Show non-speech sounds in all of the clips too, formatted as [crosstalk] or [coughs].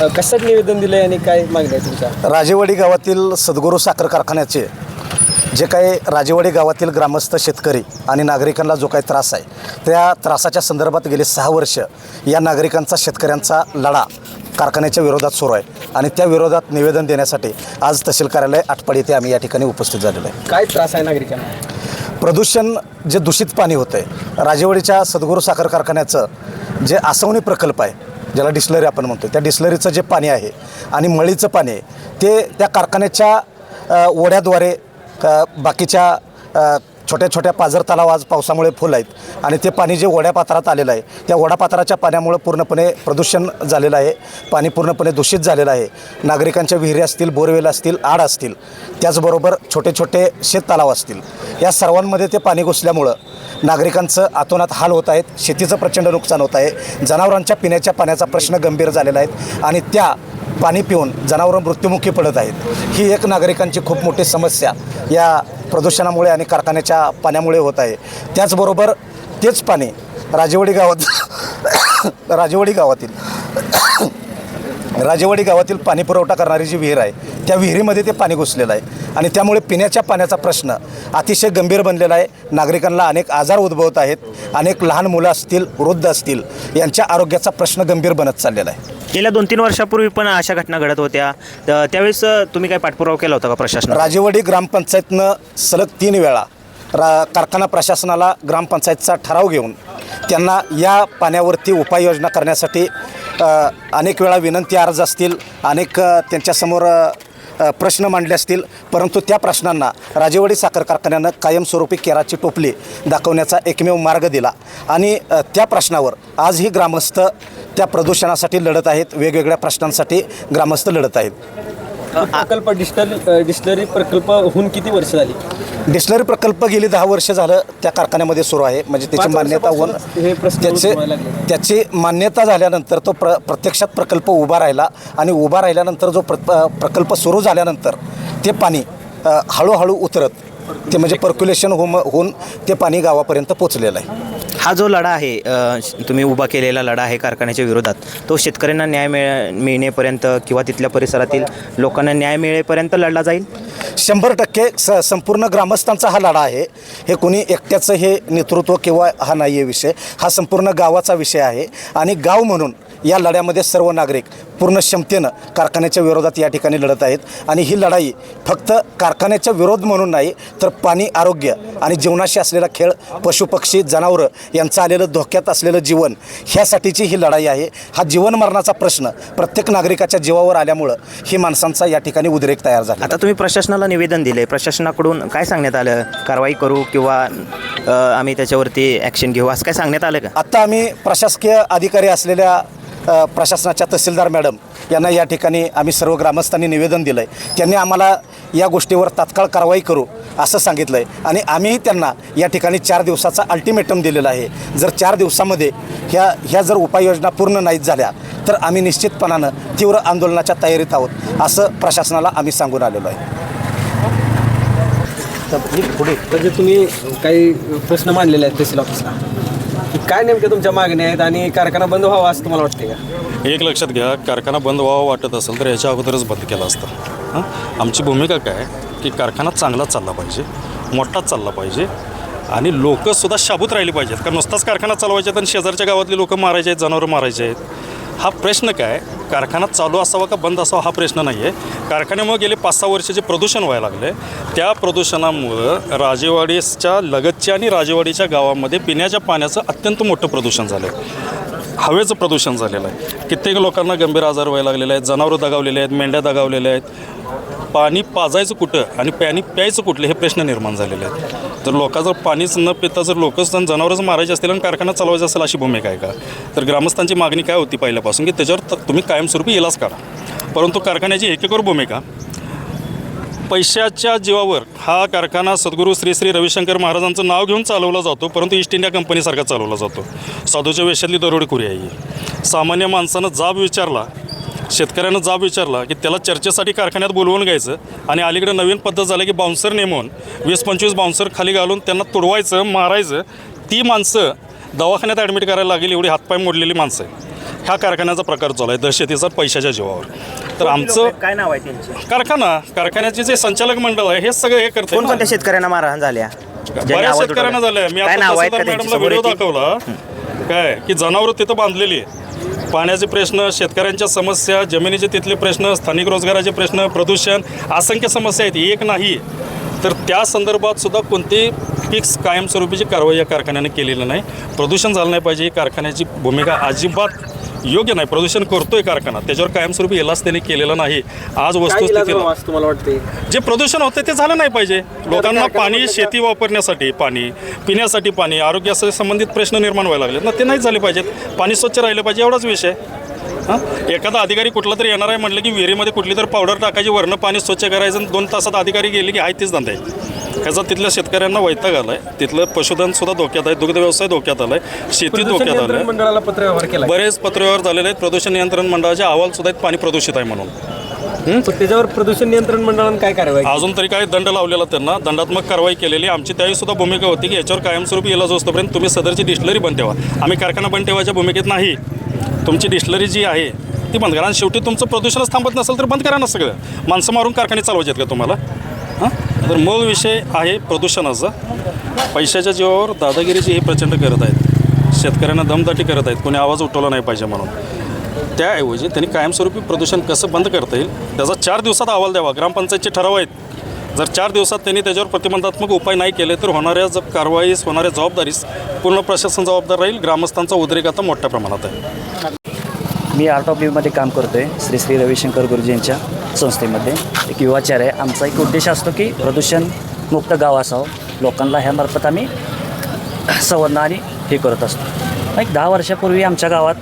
अ, कशात निवेदन दिलंय आणि काय मागणी आहे तुमच्या? राजेवाडी गावातील सद्गुरू साखर कारखान्याचे जे काही राजेवाडी गावातील ग्रामस्थ शेतकरी आणि नागरिकांना जो काही त्रास आहे त्या त्रासाच्या संदर्भात गेले सहा वर्ष या नागरिकांचा शेतकऱ्यांचा लढा कारखान्याच्या विरोधात सुरू आहे आणि त्या विरोधात निवेदन देण्यासाठी आज तहसील कार्यालय आटपाडी येथे आम्ही या ठिकाणी उपस्थित झालेलो आहे. काय त्रास आहे नागरिकांना? प्रदूषण जे दूषित पाणी होतं आहे राजेवाडीच्या सद्गुरू साखर कारखान्याचं जे आसवणी प्रकल्प आहे ज्याला डिस्लरी आपण म्हणतो त्या डिस्लरीचं जे पाणी आहे आणि मळीचं पाणी आहे ते त्या कारखान्याच्या ओढ्याद्वारे बाकीच्या छोट्या छोट्या पाझर तलाव आज पावसामुळे फुल आहेत. आणि ते पाणी जे वड्यापात्रात आलेलं आहे त्या वडापात्राच्या पाण्यामुळं पूर्णपणे प्रदूषण झालेलं आहे. पाणी पूर्णपणे दूषित झालेलं आहे. नागरिकांच्या विहिरी असतील बोरवेल असतील आड असतील त्याचबरोबर छोटे छोटे शेत तलाव असतील. या सर्वांमध्ये ते पाणी घुसल्यामुळं नागरिकांचं आतोनात हाल होत आहेत. शेतीचं प्रचंड नुकसान होत आहे. जनावरांच्या पिण्याच्या पाण्याचा प्रश्न गंभीर झालेला आहे. आणि त्या पाणी पिऊन जनावरं मृत्युमुखी पडत आहेत. ही एक नागरिकांची खूप मोठी समस्या या प्रदूषणामुळे आणि कारखान्याच्या पाण्यामुळे होत आहे. त्याचबरोबर तेच पाणी राजेवाडी गावात [coughs] राजेवाडी गावातील राजेवाडी गावातील पाणी पुरवठा करणारी जी विहीर आहे त्या विहिरीमध्ये ते पाणी घुसलेलं आहे. आणि त्यामुळे पिण्याच्या पाण्याचा प्रश्न अतिशय गंभीर बनलेला आहे. नागरिकांना अनेक आजार उद्भवत आहेत अनेक लहान मुलं असतील वृद्ध असतील यांच्या आरोग्याचा प्रश्न गंभीर बनत चाललेला आहे. गेल्या दोन तीन वर्षापूर्वी पण अशा घटना घडत होत्या. त्यावेळेस तुम्ही काय पाठपुरावा केला होता का प्रशासन राजेवाडी ग्रामपंचायतनं सलग तीन वेळा रा कारखाना प्रशासनाला ग्रामपंचायतचा ठराव घेऊन त्यांना या पाण्यावरती उपाययोजना करण्यासाठी अनेक वेळा विनंती अर्ज असतील अनेक त्यांच्यासमोर प्रश्न मांडले असतील परंतु त्या प्रश्नांना राजेवाडी साखर कारखान्यानं कायमस्वरूपी केराची टोपली दाखवण्याचा एकमेव मार्ग दिला. आणि त्या प्रश्नावर आजही ग्रामस्थ त्या प्रदूषणासाठी लढत आहेत वेगवेगळ्या प्रश्नांसाठी ग्रामस्थ लढत आहेत. प्रकल्प डिस्टल डिस्टलरी प्रकल्प होऊन किती वर्ष झाली? डिस्लरी प्रकल्प गेली दहा वर्ष झालं त्या कारखान्यामध्ये सुरू आहे. म्हणजे त्याची मान्यता होऊन हे प्रश्न त्याचे लागले. त्याची मान्यता झाल्यानंतर तो प्र प्रत्यक्षात प्रकल्प उभा राहिला आणि उभा राहिल्यानंतर जो प्र प्रकल्प सुरू झाल्यानंतर ते पाणी अ, हळूहळू उतरत ते म्हणजे पर्क्युलेशन होम होऊन ते पाणी गावापर्यंत पोचलेलं आहे. हा जो लढा आहे तुम्ही उभा केलेला लढा आहे कारखान्याच्या विरोधात तो शेतकऱ्यांना न्याय मिळ मिळण्यापर्यंत किंवा तिथल्या परिसरातील लोकांना न्याय मिळेपर्यंत लढला जाईल? शंभर टक्के स संपूर्ण ग्रामस्थांचा हा लढा आहे. हे कोणी एकट्याचं हे नेतृत्व किंवा हा नाही आहे विषय. हा संपूर्ण गावाचा विषय आहे. आणि गाव म्हणून या लढ्यामध्ये सर्व नागरिक पूर्ण क्षमतेनं कारखान्याच्या विरोधात या ठिकाणी लढत आहेत. आणि ही लढाई फक्त कारखान्याच्या विरोध म्हणून नाही तर पाणी आरोग्य आणि जीवनाशी असलेला खेळ पशुपक्षी जनावरं यांचं आलेलं धोक्यात असलेलं जीवन ह्यासाठीची ही लढाई आहे. हा जीवन मरणाचा प्रश्न प्रत्येक नागरिकाच्या जीवावर आल्यामुळं ही माणसांचा या ठिकाणी उद्रेक तयार झाला आता तुम्ही प्रशासनाला निवेदन दिले प्रशासनाकडून काय सांगण्यात आलं? कारवाई करू किंवा आम्ही त्याच्यावरती ॲक्शन घेऊ? असं काय सांगण्यात आलं का? आत्ता आम्ही प्रशासकीय अधिकारी असलेल्या प्रशासनाच्या तहसीलदार मॅडम यांना या ठिकाणी आम्ही सर्व ग्रामस्थांनी निवेदन दिलं आहे त्यांनी आम्हाला या गोष्टीवर तात्काळ कारवाई करू असं सांगितलं आहे आणि आम्हीही त्यांना या ठिकाणी चार दिवसाचा अल्टिमेटम दिलेला आहे. जर चार दिवसामध्ये ह्या ह्या जर उपाययोजना पूर्ण नाहीत झाल्या तर आम्ही निश्चितपणानं तीव्र आंदोलनाच्या तयारीत आहोत असं प्रशासनाला आम्ही सांगून आलेलो आहे. पुढे म्हणजे तुम्ही काही प्रश्न मांडलेले आहेत तहसील ऑफिसला काय नेमक्या तुमच्या मागण्या आहेत आणि कारखाना बंद व्हावा असं तुम्हाला वाटते का? एक लक्षात घ्या कारखाना बंद व्हावा वाटत असेल तर याच्या अगोदरच बंद केला असता. हां? आमची भूमिका काय? की कारखाना चांगलाच चालला पाहिजे मोठाच चालला पाहिजे आणि लोकंसुद्धा शाबूत राहिली पाहिजेत. कारण नुसताच कारखाना चालवायचे आहेत आणि शेजारच्या गावातली लोकं मारायचे आहेत जनावरं मारायचे आहेत. हा प्रश्न काय? कारखाना चालू असावा का बंद असावा हा प्रश्न नाही आहे कारखान्यामुळे गेले पाच सहा वर्ष जे प्रदूषण व्हायला लागले त्या प्रदूषणामुळं राजेवाडीच्या लगतच्या आणि राजेवाडीच्या गावामध्ये पिण्याच्या पाण्याचं अत्यंत मोठं प्रदूषण झालं आहे हवेचं प्रदूषण झालेलं आहे. कित्येक लोकांना गंभीर आजार व्हायला लागलेले आहेत जनावरं दगावलेले आहेत मेंढ्या दगावलेल्या आहेत. पाणी पाजायचं कुठं आणि पाणी प्यायचं कुठलं हे प्रश्न निर्माण झालेले आहेत. जर लोका जर पाणीच न पिता जर लोकच जर जनावरच मारायचे असतील आणि कारखाना चालवायचा असेल अशी भूमिका आहे का? तर ग्रामस्थांची मागणी काय होती पहिल्यापासून की त्याच्यावर तुम्ही कायमस्वरूपी इलाज करा. परंतु कारखान्याची एकेकर भूमिका. पैशाच्या जीवावर हा कारखाना सद्गुरू श्री श्री रविशंकर महाराजांचं नाव घेऊन चालवला जातो परंतु ईस्ट इंडिया कंपनीसारखा चालवला जातो. साधूच्या वेशातली दरोडेखोरी आहे सामान्य माणसानं जाब विचारला शेतकऱ्यानं जाब विचारला की त्याला चर्चेसाठी कारखान्यात बोलवून घ्यायचं आणि अलीकडे नवीन पद्धत झाली की बाउन्सर नेमून वीस पंचवीस बाउन्सर खाली घालून त्यांना तुडवायचं मारायचं. ती माणसं दवाखान्यात ॲडमिट करायला लागेल एवढी हातपाय मोडलेली माणसं आहे ह्या कारखान्याचा प्रकार चालू आहे दहशतीचा पैशाच्या जीवावर. तर आमचं काय नाव आहे त्यांचे? कारखाना कारखान्याचे जे संचालक मंडळ आहे हे सगळं हे करते कोणकोणत्या शेतकऱ्यांना मारहाण झाल्या ज्यांनी बऱ्याच आवाज शेतकऱ्यांना उठवला? झालंय मी काय आता नाव आहेत का तहसीलदार त्यांची? मॅडमला व्हिडिओ येतील? दाखवला. काय? की जनावरं तिथं बांधलेली आहे. पाण्याचे प्रश्न शेतकऱ्यांच्या समस्या जमिनीचे तिथले प्रश्न स्थानिक रोजगाराचे प्रश्न प्रदूषण असंख्य समस्या आहेत. एक नाही तर त्या संदर्भात सुद्धा कोणती फिक्स कायमस्वरूपीची कारवाई या कारखान्याने केलेली नाही. प्रदूषण झालं नाही पाहिजे. ही कारखान्याची भूमिका अजिबात योग्य नाही. प्रदूषण करतोय कारखाना. त्याच्यावर कायमस्वरूपी इलाज त्यांनी केलेला नाही. आज वस्तुस्थितीला असं तुम्हाला वाटते जे प्रदूषण होते ते झालं नाही पाहिजे. लोकांना पाणी शेती वापरण्यासाठी पाणी पिण्यासाठी पाणी आरोग्याशी संबंधित प्रश्न निर्माण व्हायला लागलेत. ना ते नाही झाले पाहिजेत. पाणी स्वच्छ राहिलं पाहिजे एवढाच विषय. एखादा अधिकारी कुठला तरी येणार आहे म्हटलं की विहिरीमध्ये कुठली तर पावडर टाकायची वरनं पाणी स्वच्छ करायचं दोन तासात अधिकारी गेले की आहे तीच धंदा आहे. ह्याचा तिथल्या शेतकऱ्यांना वैताग आला आहे तिथलं पशुधन सुद्धा धोक्यात आहे दुग्ध व्यवसाय धोक्यात आला आहे शेती धोक्यात आलं नियंत्रण आहे मंडळाला पत्र व्यवहार केला बरेच पत्रव्यवहार झालेले आहेत. प्रदूषण नियंत्रण मंडळाचे अहवाल सुद्धा आहेत पाणी प्रदूषित आहे म्हणून. त्याच्यावर प्रदूषण नियंत्रण मंडळानं काय कारवाई? अजून तरी काही दंड लावलेला त्यांना दंडात्मक कारवाई केलेली. आमची त्यावेळी सुद्धा भूमिका होती की याच्यावर कायमस्वरूपी इलाज असतोपर्यंत तुम्ही सदरची डिस्टलरी बंद ठेवा. आम्ही कारखाना बंद ठेवायच्या भूमिकेत नाही. तुमची डिस्टलरी जी आहे ती बंद करा. आणि शेवटी तुमचं प्रदूषणच थांबत नसेल तर बंद करा ना सगळं. माणसं मारून कारखाने चालवायचे आहेत का तुम्हाला? हां? तर मूळ विषय आहे प्रदूषणाचा. पैशाच्या जीवावर दादागिरीची हे प्रचंड करत आहेत शेतकऱ्यांना दमदाटी करत आहेत कोणी आवाज उठवला नाही पाहिजे म्हणून. त्याऐवजी त्यांनी कायमस्वरूपी प्रदूषण कसं बंद करता येईल त्याचा चार दिवसात अहवाल द्यावा. ग्रामपंचायतचे ठराव आहेत. जर चार दिवसात त्यांनी त्याच्यावर प्रतिबंधात्मक उपाय नाही केले तर होणाऱ्या ज कारवाईस होणाऱ्या जबाबदारीस पूर्ण प्रशासन जबाबदार राहील. ग्रामस्थांचा उद्रेक आता मोठ्या प्रमाणात आहे. मी आर्ट ऑफ लिव्हमध्ये काम करतो आहे श्री श्री रविशंकर गुरुजी यांच्या. संस्थेमध्ये एक युवाचार आहे. आमचा एक उद्देश असतो की प्रदूषण मुक्त गाव असावं. लोकांना ह्यामार्फत आम्ही संवर्धन आणि हे करत असतो. एक दहा वर्षापूर्वी आमच्या गावात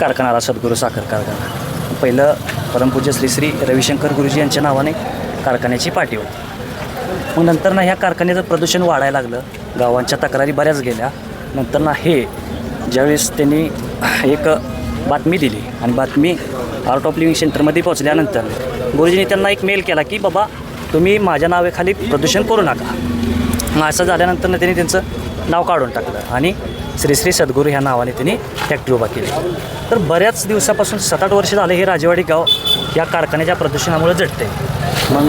कारखाना आला सद्गुरू साखर कारखाना. पहिलं परमपूज्य श्री श्री रविशंकर गुरुजी यांच्या नावाने कारखान्याची पाठी होती. मग नंतर ना ह्या कारखान्याचं प्रदूषण वाढायला लागलं. गावांच्या तक्रारी बऱ्याच गेल्या. नंतर ना हे ज्यावेळेस त्यांनी एक बातमी दिली आणि बातमी आर्ट ऑफ लिव्हिंग सेंटरमध्ये पोहोचल्यानंतर गुरुजींनी त्यांना एक मेल केला की बाबा तुम्ही माझ्या नावेखाली प्रदूषण करू नका. मग असं झाल्यानंतर त्यांनी त्यांचं नाव काढून टाकलं आणि श्री श्री सद्गुरू ह्या नावाने त्यांनी फॅक्टरी उभा केली. तर बऱ्याच दिवसापासून सात आठ वर्ष झाले हे राजेवाडी गाव या कारखान्याच्या प्रदूषणामुळे जडते. मग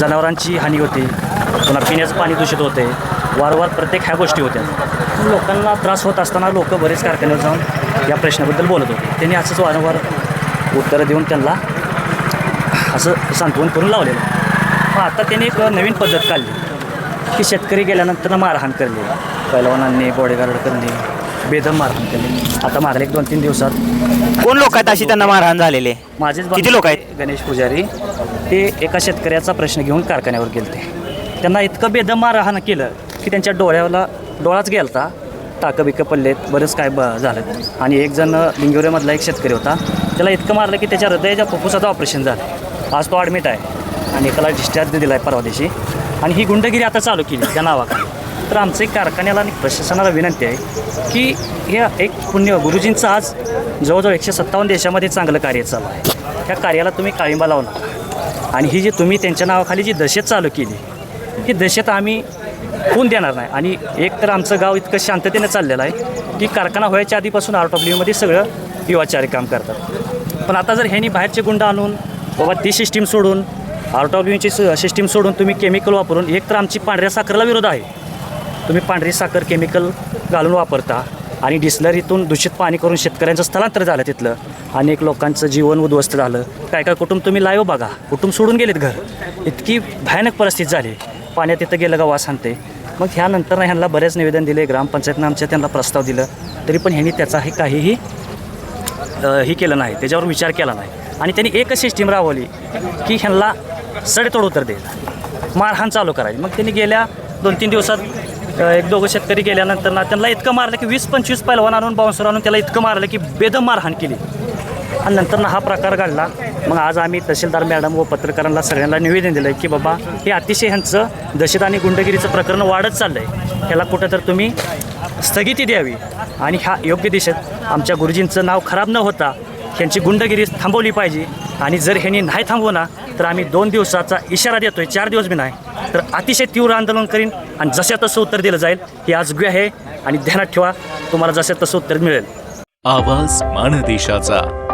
जनावरांची हानी होते पुन्हा पिण्याचं पाणी दूषित होते वारंवार प्रत्येक ह्या गोष्टी होत्या. लोकांना त्रास होत असताना लोक बरेच कारखान्यावर जाऊन या प्रश्नाबद्दल बोलत होते. त्यांनी असंच वारंवार उत्तरं देऊन त्यांना असं सांत्वन करून लावलेलं. मग आता त्यांनी एक नवीन पद्धत काढली. की शेतकरी गेल्यानंतर मारहाण करणे पैलवानांनी बॉडीगार्ड करणे बेदम मारहाण करणे. आता मागल्या एक दोन तीन दिवसात कोण लोक आहेत अशी त्यांना मारहाण झालेले? माझेच किती लोक आहेत? गणेश पुजारी. ते एका शेतकऱ्याचा प्रश्न घेऊन कारखान्यावर गेलते. त्यांना इतकं बेदम मारहाण केलं की त्यांच्या डोळ्याला डोळाच गेलता. टाकं बिकं पडलेत बरंच काय ब झालं. आणि एक जण लिंगोऱ्यामधला एक शेतकरी होता. त्याला इतकं मारलं की त्याच्या हृदयाच्या फुफ्फुसाचं ऑपरेशन झालं. आज तो ॲडमिट आहे. आणि एकाला डिस्चार्ज दिला आहे परवा दिवशी. आणि ही गुंडगिरी आता चालू केली त्या नावाखाली. तर आमचं एक कारखान्याला आणि प्रशासनाला विनंती आहे की हे एक पुण्य गुरुजींचं आज जवळजवळ एकशे सत्तावन्न देशामध्ये चांगलं कार्य चालू आहे. त्या कार्याला तुम्ही काळिंबा लावणार आणि ही जी तुम्ही त्यांच्या नावाखाली जी दशेत चालू केली ही दशेत आम्ही होऊन देणार नाही. आणि एक तर आमचं गाव इतकं शांततेनं चाललेलं आहे की कारखाना व्हायच्या आधीपासून आर्ट ऑफ सगळं युवाचारी काम करतात. पण आता जर ह्यांनी बाहेरचे गुंड आणून बाबा ती सिस्टीम सोडून आर्ट ऑफ सिस्टीम सोडून तुम्ही केमिकल वापरून एक तर आमची पांढऱ्या साखरेला विरोध आहे. तुम्ही पांढरी साखर केमिकल घालून वापरता आणि डिस्लरीतून दूषित पाणी करून शेतकऱ्यांचं स्थलांतर झालं तिथलं. अनेक लोकांचं जीवन उद्ध्वस्त झालं. काय काय कुटुंब तुम्ही लाईव्ह बघा. कुटुंब सोडून गेलेत घर. इतकी भयानक परिस्थिती झाली. पाण्यात तिथं गेलं का वास आणते मग ह्यानंतर ह्यांना बरेच निवेदन दिले ग्रामपंचायतनं आमच्या त्यांना प्रस्ताव दिलं. तरी पण ह्यांनी त्याचाही काहीही हे केलं नाही त्याच्यावर विचार केला नाही. आणि त्यांनी एकच सिस्टीम राबवली की ह्यांना सडेतोड उत्तर दे. मारहाण चालू करायची. मग त्यांनी गेल्या दोन तीन दिवसात एक दोघं शेतकरी गेल्यानंतर ना त्यांना इतकं मारलं की वीस पंचवीस पैलवान आणून बाउन्सर आणून त्याला इतकं मारलं की बेदम मारहाण केली. आणि नंतर हा प्रकार घडला. मग आज आम्ही तहसीलदार मॅडम व पत्रकारांना सगळ्यांना निवेदन दिलं की बाबा हे अतिशय ह्यांचं दहशत आणि गुंडगिरीचं प्रकरण वाढत चाललं आहे ह्याला कुठं तर तुम्ही स्थगिती द्यावी. आणि ह्या योग्य दिशेत आमच्या गुरुजींचं नाव खराब न होता ह्यांची गुंडगिरी थांबवली पाहिजे. आणि जर ह्यांनी नाही थांबवणार तर आम्ही दोन दिवसाचा इशारा देतोय चार दिवस बी नाही. तर अतिशय तीव्र आंदोलन करीन आणि जशा तसं उत्तर दिलं जाईल हे आज आहे. आणि ध्यानात ठेवा तुम्हाला जसं तसं उत्तर मिळेल. आवाज माणदेशाचा